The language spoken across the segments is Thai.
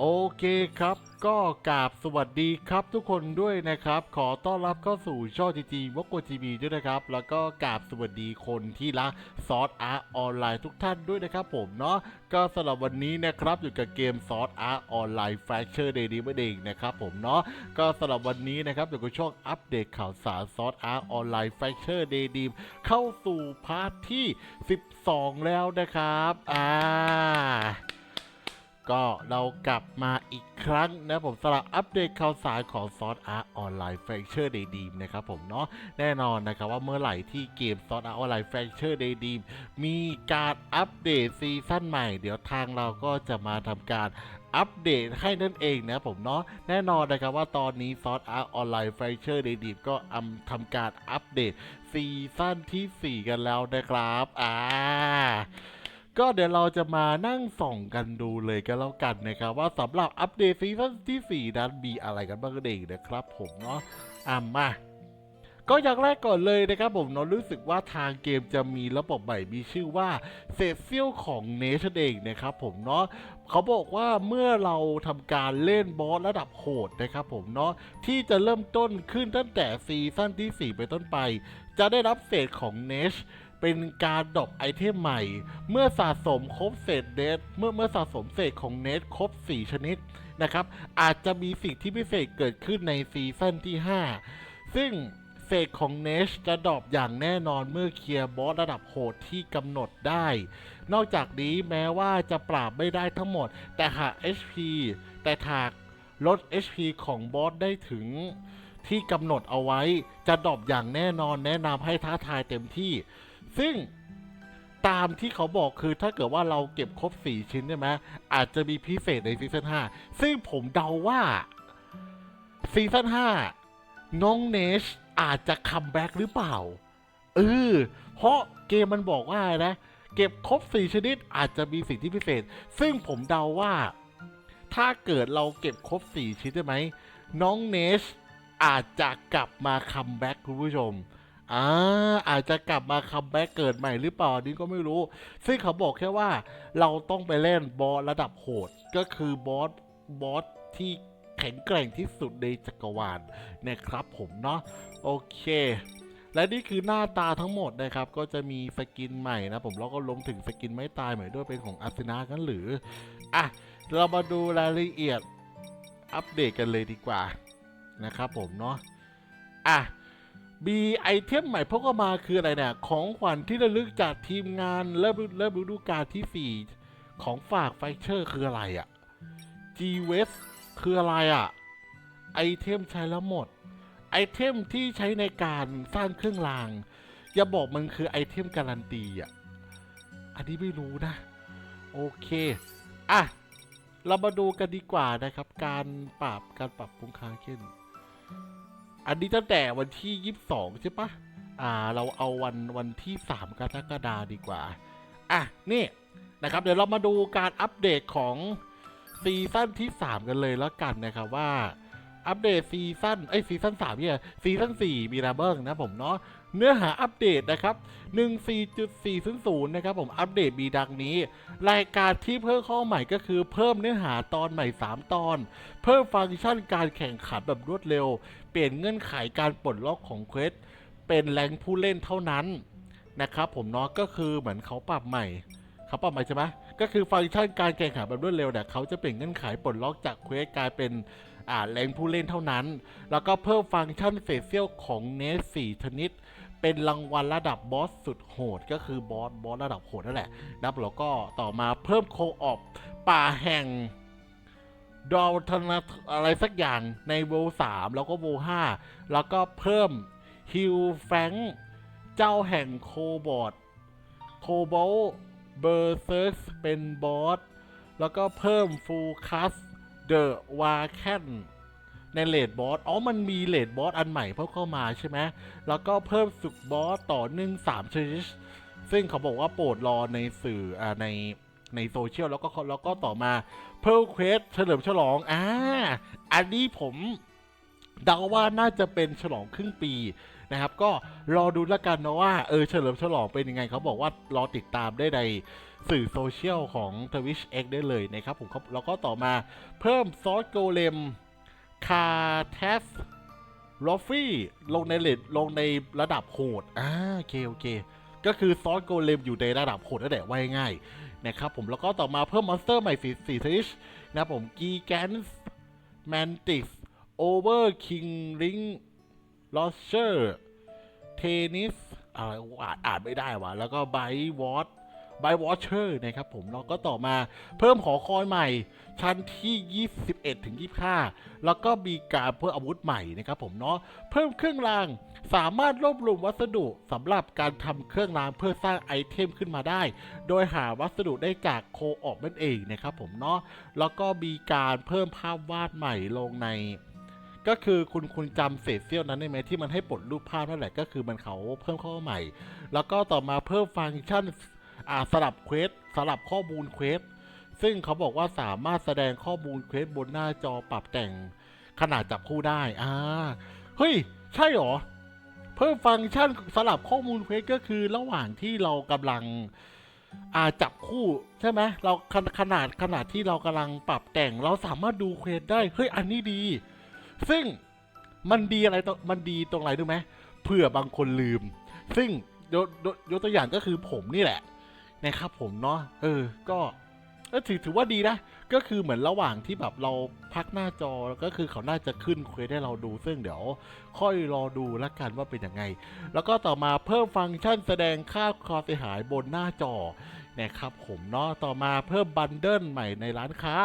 โอเคครับ ก็กราบสวัสดีครับทุกคนด้วยนะครับ ขอต้อนรับเข้าสู่ช่องจีจีวกโกจีบีด้วยนะครับ แล้วก็กราบสวัสดีคนที่รักซอสอาร์ออนไลน์ทุกท่านด้วยนะครับผมเนาะก็สำหรับวันนี้นะครับอยู่กับเกมซอสอาร์ออนไลน์แฟชเชอร์เดย์นี้เองนะครับผมเนาะก็สำหรับวันนี้นะครับอยู่กับช่วงอัปเดตข่าวสารซอสอาร์ออนไลน์แฟชเชอร์เดย์ดีเข้าสู่พาร์ทที่ 12 แล้วนะครับอ่า ก็เรากลับมาอีกครั้งนะผมสำหรับอัปเดตข่าวสารของซอสอาร์ออนไลน์แฟคเชอร์เดย์ดีมนะครับผมเนาะแน่นอนนะครับว่าเมื่อไหร่ที่เกมซอสอาร์ออนไลน์แฟคเชอร์เดย์ดีมมีการอัปเดตซีซั่นใหม่ เดี๋ยวทางเราก็จะมาทำการอัปเดตให้นั่นเองนะผมเนาะแน่นอนนะครับว่าตอนนี้ซอสอาร์ออนไลน์แฟคเชอร์เดย์ดีมก็อำทำการอัปเดตซีซั่นทีสี่ 4 กันแล้วนะครับ อ่า ก็เดี๋ยวเราจะมานั่งส่องกันดูเลยกันแล้วกันนะครับ ว่าสำหรับอัปเดตซีซั่นที่ 4 นั้นมีอะไรกันบ้างเองนะครับ ผมเนาะอะมาก็อย่างแรกก่อนเลยนะครับผมเนาะรู้สึกว่าทางเกมจะมีระบบใหม่มีชื่อว่าเศษเสี้ยวของเนชเองนะครับผมเนาะเขาบอกว่าเมื่อเราทำการเล่นบอสระดับโหดนะครับผมเนาะที่จะเริ่มต้นขึ้นตั้งแต่ซีซั่นที่ 4 ไปต้นไป จะได้รับเศษของเนช เป็นการดรอปไอเทมใหม่ เมื่อสะสมครบเศษเนสเมื่อเมื่อสะสมเศษของเนสครบ 4 ชนิดนะครับ อาจจะมีสิ่งที่พิเศษเกิดขึ้นในซีซั่นที่ 5 ซึ่งเศษของเนชจะดรอปอย่างแน่นอนเมื่อเคลียร์บอสระดับโหดที่กำหนดได้ นอกจากนี้แม้ว่าจะปราบไม่ได้ทั้งหมด แต่หาก HP แต่หากลด HP ของบอสได้ถึงที่กำหนดเอาไว้ จะดรอปอย่างแน่นอนแนะนำให้ท้าทายเต็มที่ ซึ่งตามที่เขาบอกคือถ้าเกิดว่าเราเก็บครบ 4 ชิ้นใช่ไหมอาจจะมีพิเศษในซีซั่น5ซึ่งผมเดาว่าซีซั่น5น้องเนชอาจจะคัมแบ็กหรือเปล่าเออเพราะเกมมันบอกว่านะ เก็บครบ 4 ชนิดอาจจะมีสิ่งที่พิเศษ ซึ่งผมเดาว่า ถ้าเกิดเราเก็บครบ 4 ชิ้นใช่ไหมน้องเนชอาจจะกลับมาคัมแบ็กคุณผู้ชม อ่าอาจจะกลับมาคัมแบ็กเกิดใหม่หรือเปล่านี่ก็ไม่รู้ ซึ่งเขาบอกแค่ว่าเราต้องไปเล่นบอสระดับโหด ก็คือบอสบอสที่แข็งแกร่งที่สุดในจักรวาลนะครับผมเนาะโอเค และนี่คือหน้าตาทั้งหมดนะครับ ก็จะมีสกินใหม่นะผมแล้วก็รวมถึงสกินไม่ตายใหม่ด้วยเป็นของอาร์เซนากันหรือ อะ เรามาดูรายละเอียดอัปเดตกันเลยดีกว่านะครับผมเนาะอะ มีไอเทมใหม่เพกเข้ามาคืออะไรเนี่ย ของขวัญที่ระลึกจากทีมงานเริ่มเริ่มฤดูกาลที่ 4 ของฝากไฟเชอร์คืออะไรอะ่ะ G w e s คืออะไรอะ่ะ ไอเทมใช้แล้วหมด ไอเทมที่ใช้ในการสร้างเครื่องราง อย่าบอกมันคือไอเทมการันตีอะ อันนี้ไม่รู้นะ โอเค อะ เรามาดูกันดีกว่านะครับ การปรับการปรับปรุงคาเคน อันนี้ตั้งแต่วันที่ 22 ใช่ปะอ่า เราเอาวันวันที่ 3 กรกฎาดีกว่า อะ นี่นะครับ เดี๋ยวเรามาดูการอัปเดตของซีซั่นที่ 3 กันเลยแล้วกันนะครับว่าอัปเดตซีซั่นไอซีซั่น3เนี่ยซีซั่น4มีอะไรบ้างนะผมเนาะเนื้อหาอัปเดตนะครับ14.400นะครับผมอัปเดตมีดังนี้ รายการที่เพิ่มข้าใหม่ก็คือเพิ่มเนื้อหาตอนใหม่ 3 ตอน เพิ่มฟังก์ชันการแข่งขันแบบรวดเร็ว ปลี่ยนเงื่อนไขการปลดล็อกของเควสเป็นแรงผู้เล่นเท่านั้นนะครับผมเนาะก็คือเหมือนเขาปรับใหม่เขาปรับใหม่ใช่ไหมก็คือฟังก์ชันการแข่งขันแบบรวดเร็วเนี่ยเขาจะเปลี่ยนเงื่อนไขปลดล็อกจากเควสกลายเป็นอ่าแรงผู้เล่นเท่านั้น แล้วก็เพิ่มฟังก์ชันเฟเซียลของเนสสี่ชนิด เป็นรางวัลระดับบอสสุดโหด ก็คือบอสบอสระดับโหดนั่นแหละนะครับแล้วก็ต่อมาเพิ่มโคออบป่าแห่ง ดอลทนาอะไรสักอย่างในโวสามแล้วก็โวห้าแล้วก็เพิ่มฮิลแฟงเจ้าแห่งโคบอดโคบอลเบอร์เซิร์สเป็นบอส แล้วก็เพิ่มฟูคัสเดอะวาแคนในเลดบอส อ๋อ มันมีเลดบอสอันใหม่เพิ่มเข้ามาใช่ไหม แล้วก็เพิ่มสุกบอสต่อเนื่งสามชนิดซึ่งเขาบอกว่าโปรดรอในสื่ออใน ในโซเชียลแล้วก็แล้วก็ต่อมาเพิ่มเควสเฉลิมฉลองอ่าอันนี้ผมเดาว่าน่าจะเป็นฉลองครึ่งปีนะครับ ก็รอดูแล้วกันนะว่าเออเฉลิมฉลองเป็นยังไงเขาบอกว่ารอติดตามได้ในสื่อโซเชียลของ Twitch X ได้เลยนะครับผมแล้วก็ต่อมาเพิ่มซอสโกเลมคาเทสลอฟฟี่ลงในเลดลงในระดับโหดอ่าโอเคโอเค ก็คือซอสโกเลมอยู่ในระดับโหดนั่นแหละว่าง่าย นะครับผมแล้วก็ต่อมาเพิ่มมอนสเตอร์ใหม่สีสีทิชนะครับผมกีแกนส์แมนติสโอเวอร์คิงริงลอสเชอร์เทนิสอะไรอ่านอ่านไม่ได้วะแล้วก็ไบวอต ไบวอชเชอร์นะครับผมแล้วก็ต่อมาเพิ่มหอคอยใหม่ ชั้นที่ 21 ถึง 25 แล้วก็มีการเพิ่มอาวุธใหม่นะครับผมเนาะเพิ่มเครื่องรางสามารถรวบรวมวัสดุสำหรับการทำเครื่องรางเพื่อสร้างไอเทมขึ้นมาได้ โดยหาวัสดุได้จากโคออกนั่นเองนะครับผมเนาะแล้วก็มีการเพิ่มภาพวาดใหม่ลงในก็คือคุณคุณจำเศษเสี้ยวนั้นได้ไหมที่มันให้ปลดรูปภาพนั่นแหละก็คือมันเขาเพิ่มเข้าใหม่ แล้วก็ต่อมาเพิ่มฟังก์ชัน อ่าสลับเควสสลับข้อมูลเควสซึ่งเขาบอกว่าสามารถแสดงข้อมูลเควสบนหน้าจอปรับแต่งขนาดจับคู่ได้ อ่า เฮ้ย ใช่หรอ เพิ่มฟังก์ชันสลับข้อมูลเควสก็คือระหว่างที่เรากำลังอาจับคู่ใช่ไหมเราขนขนาดขนาดที่เรากำลังปรับแต่ง เราสามารถดูเควสได้ เฮ้ย อันนี้ดี ซึ่งมันดีอะไรมันดีตรงไหนรู้ไหมเผื่อบางคนลืม ซึ่งยกตัวอย่างก็คือผมนี่แหละ นะครับผมเนาะเออก็ถือถือว่าดีนะ ก็คือเหมือนระหว่างที่แบบเราพักหน้าจอแล้วก็คือเขาน่าจะขึ้นเควสให้เราดู ซึ่งเดี๋ยวค่อยรอดูแล้วกันว่าเป็นยังไง แล้วก็ต่อมาเพิ่มฟังก์ชันแสดงค่าความเสียหายบนหน้าจอนะครับผมเนาะต่อมาเพิ่มบันเดิลใหม่ในร้านค้า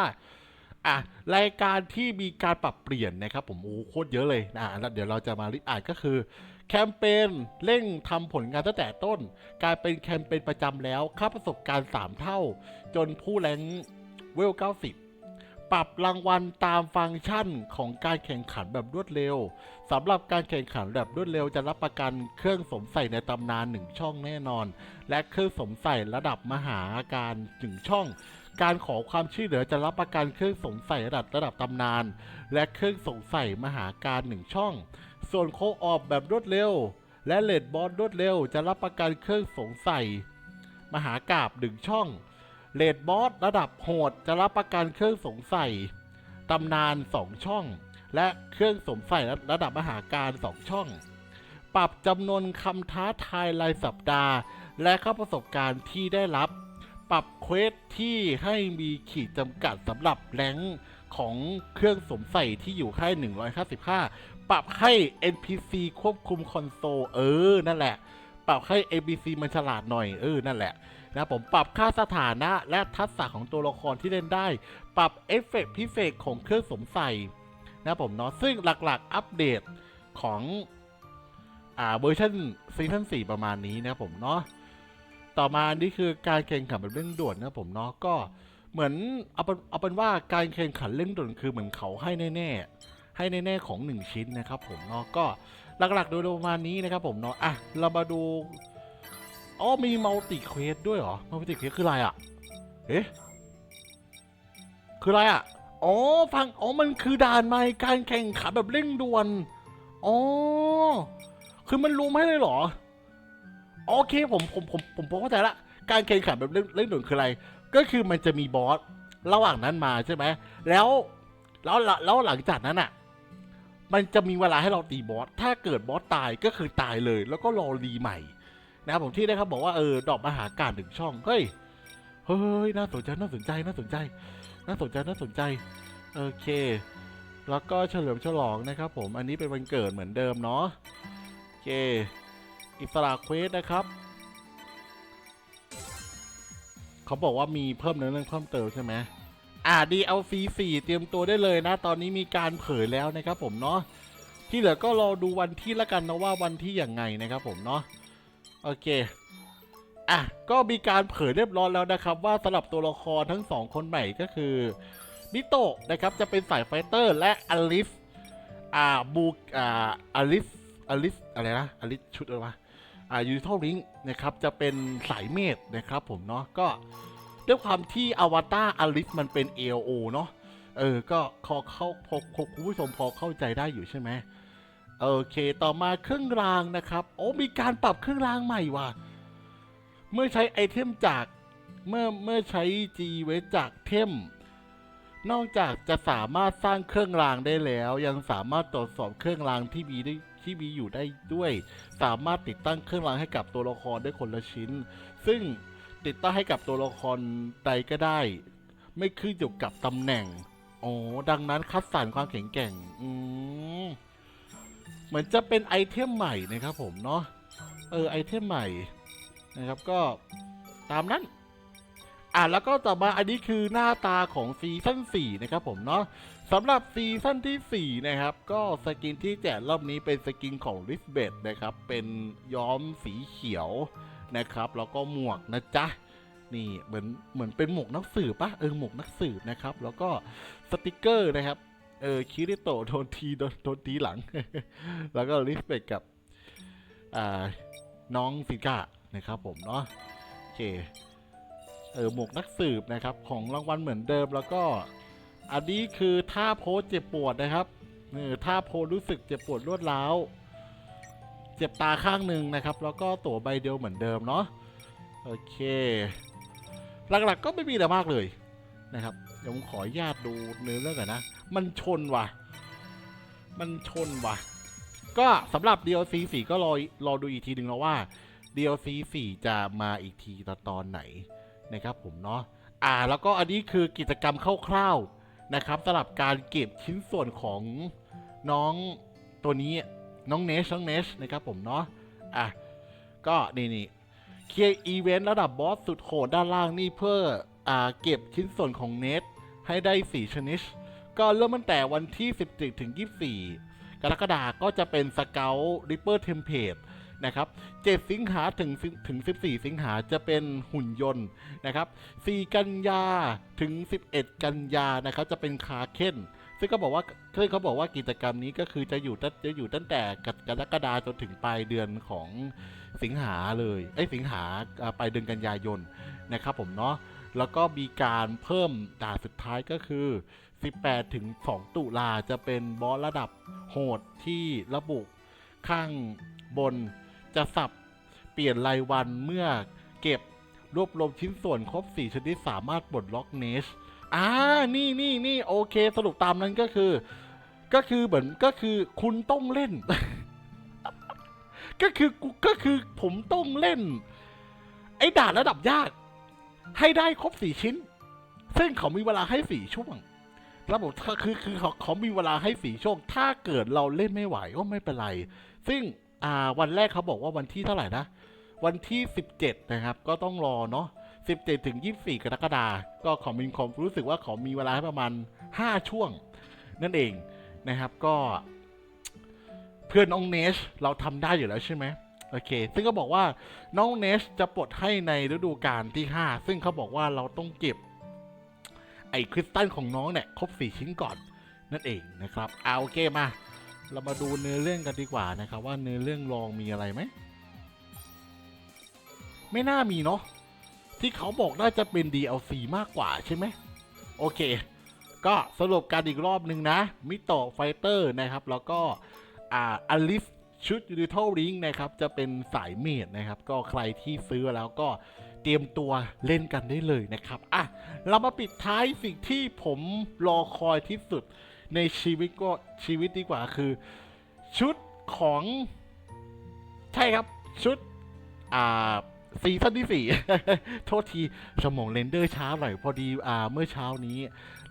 อะรายการที่มีการปรับเปลี่ยนนะครับผมโอ้โคตรเยอะเลยนะแล้วเดี๋ยวเราจะมาลิอ่านก็คือแคมเปญเร่งทำผลงานตั้งแต่ต้นกลายเป็นแคมเปญประจำแล้วค่าประสบการณ์ 3 เท่า จนผู้แรงเวล 90 ปรับรางวัลตามฟังก์ชันของการแข่งขันแบบรวดเร็วสำหรับการแข่งขันแบบรวดเร็วจะรับประกันเครื่องสมใส่ในตำนานหนึ่งช่องแน่นอน และเครื่องสมใส่ระดับมหาการหนึ่งช่อง การขอความช่วยเหลือจะรับประกันเครื่องสงสัยระดับระดับตำนาน และเครื่องสงสัยมหาการหนึ่งช่อง ส่วนโคออบแบบรวดเร็ว และเลดบอสรวดเร็ว จะรับประกันเครื่องสงสัย มหากาบหนึ่งช่องเลดบอสระดับโหดจะรับประกันเครื่องสงสัยตำนานสองช่อง และเครื่องสงสัยระดับมหาการสองช่อง ปรับจำนวนคำท้าทายรายสัปดาห์ และค่าประสบการณ์ที่ได้รับ ปรับเควสที่ให้มีขีดจำกัดสำหรับแรงของเครื่องสมใส่ที่อยู่ให้155 ปรับให้ NPC ควบคุมคอนโซลเออ นั่นแหละ ปรับให้ NPC มันฉลาดหน่อยเออ นั่นแหละนะผมปรับค่าสถานะและทักษะของตัวละครที่เล่นได้ ปรับเอฟเฟกต์พิเศษของเครื่องสมใส่นะผมเนาะซึ่งหลักๆ อัปเดตของอ่าเวอร์ชันซีซั่น4ประมาณนี้นะผมเนาะ ต่อมานี่คือการแข่งขันแบบเร่งด่วนนะผมเนาะก็เหมือนเอาเป็นเอาเป็นว่าการแข่งขันเร่งด่วนคือเหมือนเขาให้แน่ๆให้แน่ๆของหนึ่งชิ้นนะครับผมเนาะก็หลักๆโดยประมาณนี้นะครับผมเนาะอะเรามาดูอ๋อมีมัลติเควสด้วยเหรอมัลติเควสคืออะไรอะเอ๊ะคืออะไรอะอ๋อฟังอ๋อมันคือด่านใหม่การแข่งขันแบบเร่งด่วนอ๋อคือมันรวมให้เลยเหรอ โอเคผมผมผมผมผมเข้าใจละการแข่งขันแบบเล่นเล่นหนุนคืออะไร ก็คือมันจะมีบอสระหว่างนั้นมาใช่ไหมแล้วแล้วแล้วแล้วหลังจากนั้นอะ มันจะมีเวลาให้เราตีบอสถ้าเกิดบอสตายก็คือตายเลย แล้วก็รอรีใหม่ นะครับผมที่ได้ครับบอกว่าเออดอกมหาการหนึ่งช่องเฮ้ยเฮ้ยน่าสนใจน่าสนใจน่าสนใจ น่าสนใจน่าสนใจโอเค แล้วก็เฉลิมฉลองนะครับ ผมอันนี้เป็นวันเกิดเหมือนเดิมเนาะโอเค อิสระเควสนะครับ เขาบอกว่ามีเพิ่มเนื้อเรื่องเพิ่มเติมใช่ไหมอ่า DLC 4เตรียมตัวได้เลยนะ ตอนนี้มีการเผยแล้วนะครับผมเนาะที่เหลือก็รอดูวันที่ละกันนะว่าวันที่อย่างไงนะครับผมเนาะโอเคอะก็มีการเผยเรียบร้อยแล้วนะครับ ว่าสำหรับตัวละครทั้งสองคนใหม่ก็คือมิโตะนะครับจะเป็นสายไฟเตอร์ และอลิสอ่าบูอ่าอลิสอลิสอะไรนะอลิสชุดอะไรวะ ยูนิทอลลิงนะครับจะเป็นสายเมธนะครับผมเนาะก็ด้วยความที่อวตารอลิสมันเป็น AOO เนาะเออ ก็ขอเข้าพอคุณผู้ชมพอเข้าใจได้อยู่ใช่ไหมโอเค ต่อมาเครื่องรางนะครับ โอ้มีการปรับเครื่องรางใหม่ว่ะ เมื่อใช้ไอเทมจากเมื่อเมื่อใช้ G เวจากเทม นอกจากจะสามารถสร้างเครื่องรางได้แล้ว ยังสามารถตรวจสอบเครื่องรางที่มีได้ ที่มีอยู่ได้ด้วย สามารถติดตั้งเครื่องรางให้กับตัวละครได้คนละชิ้น ซึ่งติดตั้งให้กับตัวละครใดก็ได้ ไม่ขึ้นอยู่กับตำแหน่งอ๋อดังนั้นคัดสรรความแข็งแกร่ง อืมเหมือนจะเป็นไอเทมใหม่นะครับผมเนาะเออไอเทมใหม่นะครับก็ตามนั้นอะแล้วก็ต่อมาอันนี้คือหน้าตาของซีซั่น4นะครับผมเนาะ สำหรับซีซั่นที่ 4 นะครับ ก็สกินที่แจกรอบนี้เป็นสกินของริสเบดนะครับ เป็นย้อมสีเขียวนะครับ แล้วก็หมวกนะจ๊ะ นี่เหมือนเหมือนเป็นหมวกนักสืบปะเออหมวกนักสืบนะครับ แล้วก็สติกเกอร์นะครับ เออคิริโตโดนทีโดนทีหลัง แล้วก็ริสเบดกับอ่าน้องซิก้านะครับผมเนาะโอเคเออหมวกนักสืบนะครับ ของรางวัลเหมือนเดิมแล้วก็ อันนี้คือท่าโพสเจ็บปวดนะครับเออท่าโพสรู้สึกเจ็บปวดรวดร้าว เจ็บตาข้างหนึ่งนะครับ แล้วก็ตั๋วใบเดียวเหมือนเดิมเนาะ โอเค หลักๆก็ไม่มีอะไรมากเลยนะครับ เดี๋ยวผมขอญาตดูเนื้อเรื่องก่อนนะ มันชนว่ะ มันชนว่ะ ก็สำหรับ DLC 4ก็รอรอดูอีกทีหนึ่งแล้วว่า DLC 4จะมาอีกทีตอนตอนไหนนะครับผมเนาะ อ่า แล้วก็อันนี้คือกิจกรรมคร่าวๆ นะครับสำหรับการเก็บชิ้นส่วนของน้องตัวนี้น้องเนชน้องเนชนะครับผมเนาะอะก็นี่นี่เคลียร์อีเวนต์ระดับบอสสุดโหดด้านล่างนี่เพื่ออ่าเก็บชิ้นส่วนของเนทให้ได้ 4 ชนิด ก็เริ่มตั้งแต่วันที่ 17ถึง24 กรกฎาคมก็จะเป็นสเกลริปเปอร์เทมเพลต นะครับ 7 สิงหาถึงถึง 14 สิงหาจะเป็นหุ่นยนต์นะครับ 4 กันยาถึง 11 กันยานะครับจะเป็นคาเค้นซึ่งก็บอกว่าซึ่งเขาบอกว่ากิจกรรมนี้ก็คือจะอยู่ตั้งจะอยู่ตั้งแต่กรกฎาจนถึงปลายเดือนของสิงหาเลยไอ้สิงหาอ่าปลายเดือนกันยายนนะครับผมเนาะแล้วก็มีการเพิ่มด่านสุดท้ายก็คือ 18 ถึง 2 ตุลาจะเป็นบอสระดับโหดที่ระบุข้างบน จะสับเปลี่ยนรายวันเมื่อเก็บรวบรวมชิ้นส่วนครบ 4 ชนิดสามารถปลดล็อกเนชอ่า นี่นี่นี่โอเค สรุปตามนั้นก็คือ ก็คือเหมือนก็คือคุณต้องเล่น ก็คือกูก็คือผมต้องเล่น ไอ้ด่านระดับยาก ให้ได้ครบสี่ชิ้น ซึ่งเขามีเวลาให้สี่ช่วงระบบคือคือเขาเขามีเวลาให้สี่ช่วง ถ้าเกิดเราเล่นไม่ไหวก็ไม่เป็นไร ซึ่ง อ่าวันแรกเขาบอกว่าวันที่เท่าไหร่นะ วันที่ 17 นะครับ ก็ต้องรอเนาะ17 ถึง 24 กรกฎาก็ขอมีความรู้สึกว่าขามีเวลาให้ประมาณ 5 ช่วง นั่นเองนะครับก็เพื่อนน้องเนชเราทำได้อยู่แล้วใช่ไหมโอเค ซึ่งก็บอกว่าน้องเนชจะปลดให้ในฤดูกาลที่ 5 ซึ่งเขาบอกว่าเราต้องเก็บ ไอ้คริสตัลของน้องเนี่ย ครบ 4 ชิ้นก่อน นั่นเองนะครับเอาโอเคมา เรามาดูเนื้อเรื่องกันดีกว่านะครับ ว่าเนื้อเรื่องรองมีอะไรไหม ไม่น่ามีเนาะที่เขาบอกน่าจะเป็น DLC มากกว่าใช่ไหมโอเค ก็สรุปการอีกรอบหนึ่งนะ มิโตะไฟเตอร์นะครับ แล้วก็อ่าอลิสชุดยูนิทอลริงนะครับ จะเป็นสายเมดนะครับ ก็ใครที่ซื้อแล้วก็เตรียมตัวเล่นกันได้เลยนะครับ อะ เรามาปิดท้ายสิ่งที่ผมรอคอยที่สุด ในชีวิตก็ชีวิตดีกว่าคือ ชุดของใช่ครับชุด อ่าซีซั่นที่สี่โทษที สมองเรนเดอร์ช้าหน่อยพอดีอ่าเมื่อเช้านี้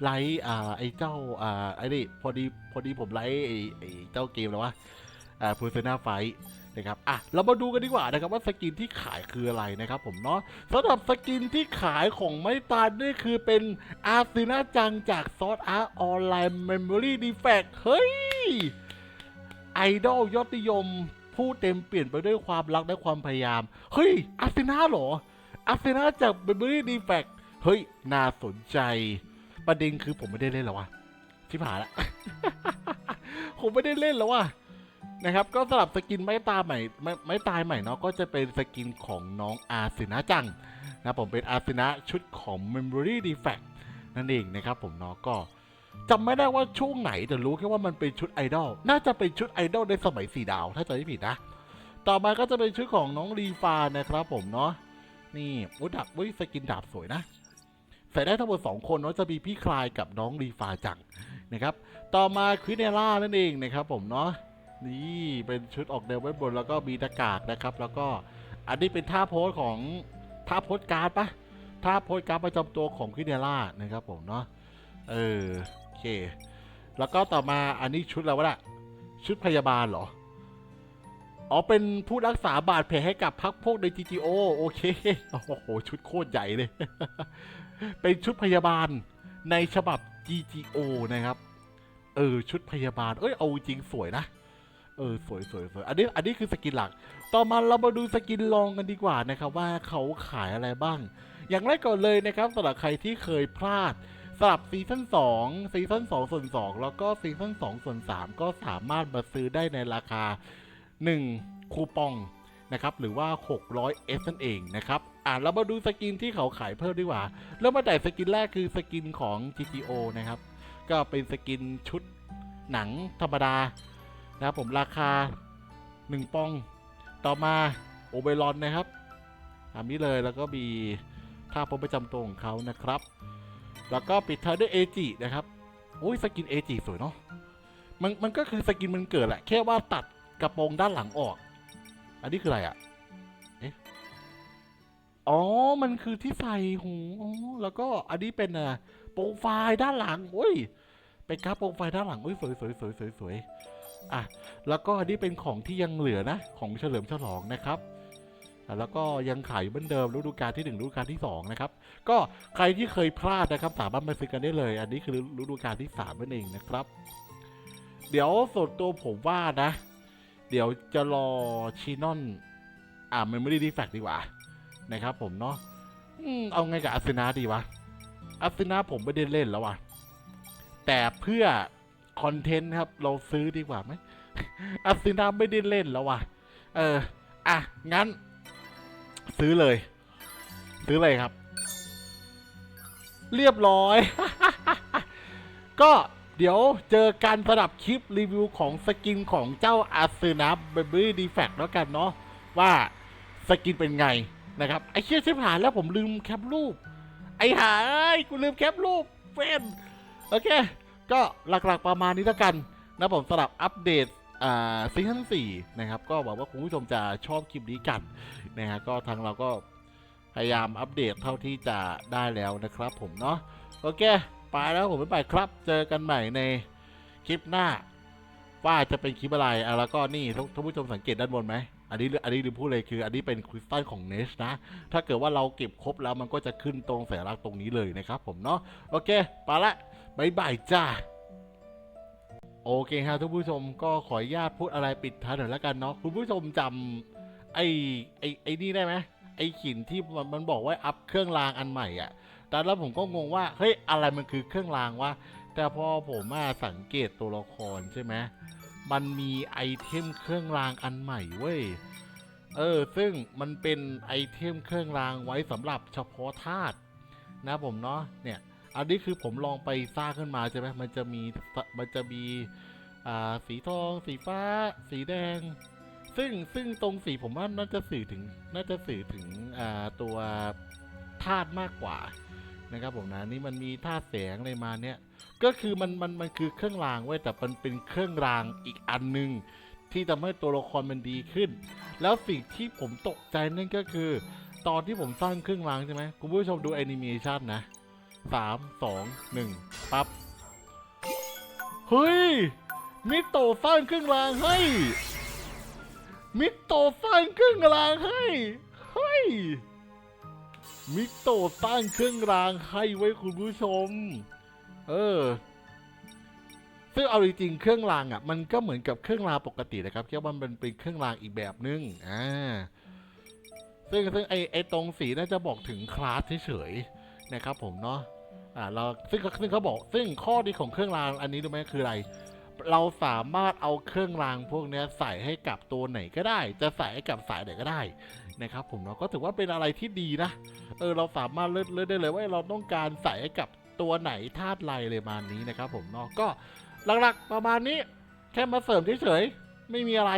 ไลฟ์อ่าไอ้เจ้าอ่าไอ้นี่พอดีพอดีผมไลฟ์ไอ้ไอ้เจ้าเกมแล้ววะอ่า Persona 5น นะครับอะเรามาดูกันดีกว่านะครับว่าสกินที่ขายคืออะไรนะครับผมเนาะสำหรับสกินที่ขายของไม่ตายนี่คือเป็นอาร์ซินาจังจากซอสอาร์ออนไลน์เมมโมรี่ดีแฟกเฮ้ย ไอดอลยอดนิยม ผู้เต็มเปลี่ยนไปด้วยความรักและความพยายาม เฮ้ยอาร์เซนาเหรออาร์เซนาจากเบเบอรี่ดีแฟกเฮ้ย น่าสนใจ ประเด็นคือผมไม่ได้เล่นแล้วะชิบหายละ ผมไม่ได้เล่นแล้ววะ นะครับ ก็สำหรับสกินไม่ตาใหม่ไม่ไม่ตายใหม่เนาะก็จะเป็นสกินของน้องอาร์เซนาจังนะผมเป็นอาร์เซนาชุดของ Memory Defect นั่นเองนะครับผมเนาะก็จำไม่ได้ว่าช่วงไหนแต่รู้แค่ว่ามันเป็นชุดไอดอลน่าจะเป็นชุดไอดอลในสมัยสีดาวถ้าจำไม่ผิดนะ ต่อมาก็จะเป็นชุดของน้องรีฟานะครับผมเนาะนี่อุ้ดับอุ้ยสกินดาบสวยนะใส่ได้ทั้งหมดสองคนเนาะจะมีพี่คลายกับน้องรีฟาจังนะครับ ต่อมาควินเนล่านั่นเองนะครับผมเนาะ นี่เป็นชุดออกแนวเวทบนแล้วก็มีหน้ากากนะครับ แล้วก็อันนี้เป็นท่าโพสของท่าโพสการ์ดปะท่าโพสการ์ดประจำตัวของคิเนล่านะครับผมเนาะเออโอเค แล้วก็ต่อมาอันนี้ชุดอะไรวะน่ะชุดพยาบาลเหรออ๋อเป็นผู้รักษาบาดแผลให้กับพักพวกใน GTO โอเคโอ้โหชุดโคตรใหญ่เลย เป็นชุดพยาบาลในฉบับ GTO นะครับ เออ ชุดพยาบาล เอ้ย เอาจริงสวยนะ เออสวยสวยสวยอันนี้อันนี้คือสกินหลัก ต่อมาเรามาดูสกินรองกันดีกว่านะครับว่าเขาขายอะไรบ้าง อย่างแรกก่อนเลยนะครับสำหรับใครที่เคยพลาดสำหรับซีซั่น2ซีซั่น2ส่วน2แล้วก็ซีซั่น2ส่วน3ก็สามารถมาซื้อได้ในราคา 1 คูปองนะครับหรือว่า 600 S นั่นเองนะครับอะเรามาดูสกินที่เขาขายเพิ่มดีกว่าเริ่มมาแต่สกินแรกคือสกินของ GTO นะครับ ก็เป็นสกินชุดหนังธรรมดา นะครับผมราคา 1ปองต่อมาโอเบรอนนะครับอันนี้เลยแล้วก็มีท่าพบประจำตัวของเขานะครับ แล้วก็ปิดท้ายด้วยเอจินะครับโอ้ยสกินเอจิสวยเนาะมันมันก็คือสกินมันเกิดแหละแค่ว่าตัดกระโปรงด้านหลังออก อันนี้คืออะไรอะ่ะเอ๊ะอ๋อ มันคือที่ใส่หูแล้วก็อันนี้เป็นอะโปรไฟล์ด้านหลังโอ้ยเป็นกราฟโปรไฟล์ด้านหลังโอ้ยสวยสวยสวยสวยสวย อะแล้วก็อันนี้เป็นของที่ยังเหลือนะ ของเฉลิมฉลองนะครับอะแล้วก็ยังขายอยู่เหมือนเดิมฤดูกาลที่หนึ่งฤดูกาลที่สองนะครับ ก็ใครที่เคยพลาดนะครับ สามารถมาซื้อกันได้เลย อันนี้คือฤดูกาลที่สามนั่นเองนะครับ เดี๋ยวส่วนตัวผมว่านะ เดี๋ยวจะรอชีนอน อ่า Memory Defect ดีกว่า นะครับผมเนาะอืมเอาไงกับอาร์เซนาดีวะอาร์เซนาผมไม่ได้เล่นแล้วว่ะแต่เพื่อ คอนเทนต์ครับ เราซื้อดีกว่าไหมอาร์เซนาไม่ได้เล่นแล้วว่ะ เออ อะ งั้น ซื้อเลย ซื้อเลยครับ เรียบร้อย ก็เดี๋ยวเจอกันสำหรับคลิปรีวิวของสกินของเจ้าอาร์เซนาเบบี้ดีแฟกแล้วกันเนาะว่าสกินเป็นไงนะครับ ไอเชี่ยชิบหายแล้วผมลืมแคปรูป ไอหายกูลืมแคปรูปเฟนโอเค ก็หลักๆประมาณนี้แล้วกันนะผมสำหรับอัปเดตอ่าซีซั่นสี่นะครับ ก็หวังว่าคุณผู้ชมจะชอบคลิปนี้กันนะฮะก็ทางเราก็พยายามอัปเดตเท่าที่จะได้แล้วนะครับผมเนาะโอเคไปแล้วผมไม่ไปครับ เจอกันใหม่ในคลิปหน้า ว่าจะเป็นคลิปอะไรอะแล้วก็นี่ท่านท่านผู้ชมสังเกตด้านบนไหมอันนี้อันนี้ลืมพูดเลยคือ อันนี้เป็นคริสตัลของเนชนะ ถ้าเกิดว่าเราเก็บครบแล้วมันก็จะขึ้นตรงสัญลักษณ์ตรงนี้เลยนะครับผมเนาะโอเคไปละ บายบายจ้าโอเคครับท่านผู้ชมก็ขออนุญาตพูดอะไรปิดท้ายหน่อยแล้วกันเนาะคุณผู้ชมจำไอ้ไอ้ไอ้นี่ได้ไหมไอ้ขินที่มันมันบอกว่าอัพเครื่องรางอันใหม่อะแต่แล้วผมก็งงว่าเฮ้ยอะไรมันคือเครื่องรางวะแต่พอผมมาสังเกตตัวละครใช่ไหมมันมีไอเทมเครื่องรางอันใหม่เว้ยเออซึ่งมันเป็นไอเทมเครื่องรางไว้สำหรับเฉพาะธาตุนะผมเนาะเนี่ย อันนี้คือผมลองไปสร้างขึ้นมาใช่ไหมมันจะมีมันจะมีสีทอง สีฟ้า สีแดง ซึ่งซึ่งตรงสีผมว่าน่าจะสื่อถึงน่าจะสื่อถึงตัวธาตุมากกว่านะครับผมนะนี่มันมีธาตุแสงอะไรมาเนี่ยก็คือมันมันมันคือเครื่องรางเว้แต่มันเป็นเครื่องรางอีกอันหนึ่งที่ทำให้ตัวละครมันดีขึ้น แล้วสิ่งที่ผมตกใจนั่นก็คือ ตอนที่ผมสร้างเครื่องรางใช่ไหมคุณผู้ชมดูแอนิเมชันนะ สามสองหนึ่งปั๊บ เฮ้ย มิโตสร้างเครื่องรางให้ มิโตสร้างเครื่องรางให้ เฮ้ย มิโตสร้างเครื่องรางให้ไว้คุณผู้ชม เออซึ่งเอาจริงๆเครื่องรางอะมันก็เหมือนกับเครื่องรางปกตินะครับแค่ว่ามันเป็นเครื่องรางอีกแบบนึงอ่าซึ่งซึ่งไอไอตรงสีน่าจะบอกถึงคลาสเฉยๆ นะครับผมเนาะอ่าเราซึ่งซึ่งเขาบอกซึ่งข้อดีของเครื่องรางอันนี้รู้ไหมคืออะไร เราสามารถเอาเครื่องรางพวกนี้ใส่ให้กับตัวไหนก็ได้ จะใส่ให้กับสายไหนก็ได้นะครับผมเนาะก็ถือว่าเป็นอะไรที่ดีนะเออเราสามารถเลือกเลือกได้เลยว่าเราต้องการใส่ให้กับตัวไหนธาตุไรเลยมานี้นะครับผมเนาะก็หลักๆประมาณนี้แค่มาเสริมเฉยๆไม่มีอะไร